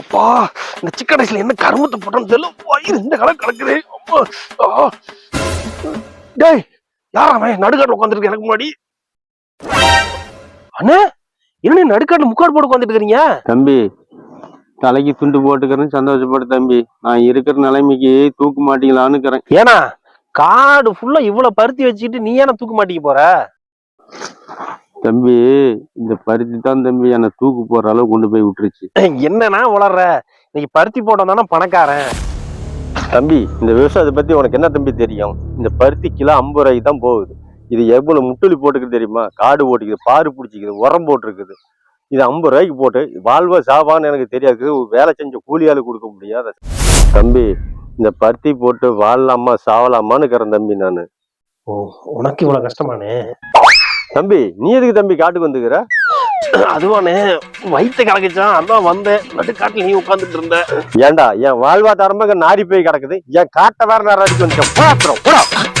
அப்பா இந்த சிக்கன் ரைஸ்ல என்ன கருமத்தை போட்டோம்னு தெரியல வயிறு இந்த கலர் கலக்குது. டேய் யார் அவன்? நடுக்காட்டில் உட்காந்துருக்கு எனக்கு முன்னாடி. அண்ணே என்ன நடுக்காட்டில் முக்காடு போட்டு உட்காந்துட்டு இருக்கீங்க தம்பி தலைக்கு துண்டு போட்டுக்கிறேன்னு சந்தோஷப்படு தம்பி. நான் இருக்கிற நிலைமைக்கு தூக்க மாட்டீங்களான்னு இருக்கிறேன். ஏன்னா காடு ஃபுல்லா இவ்வளவு பருத்தி வச்சுக்கிட்டு நீ ஏன்னா தூக்க மாட்டீங்க போற? தம்பி இந்த பருத்தி தான் தம்பி. என்னை தூக்கு போற அளவு கொண்டு போய் விட்டுருச்சு. என்னன்னா உளர்ற? இன்னைக்கு பருத்தி போட்டோம் தானே பணக்காரன். தம்பி இந்த விவசாயத்தை பத்தி உனக்கு என்ன தம்பி தெரியும்? இந்த பருத்தி கிலோ ஐம்பது ரூபாய்க்கு தான் போகுது. இது எவ்வளவு முட்டுலி போட்டுக்குது தெரியுமா? காடு போட்டுக்குது பாரு பிடிச்சிக்குது உரம் போட்டிருக்குது. இது ஐம்பது ரூபாய்க்கு போட்டு வாழ்வா சாவான்னு எனக்கு தெரியாது. வேலை செஞ்ச கூலியாளு கொடுக்க முடியாத தம்பி இந்த பருத்தி போட்டு வாழலாமா சாவலாமான்னு இருக்கிறேன் தம்பி நான். ஓ உனக்கு இவ்வளவு கஷ்டமானே தம்பி நீ எதுக்கு தம்பி காட்டுக்கு வந்துக்கிற? அதுவானே வயிற்று கலக்குச்சான் அதான் வந்தேன். நடுக்காட்டில் நீ உட்காந்துட்டு இருந்த. ஏன்டா என் வாழ்வாதாரமாக நாரி போய் கிடக்குது. என் காட்டை வேற நேரம் அடிக்க வந்துட்டேன்.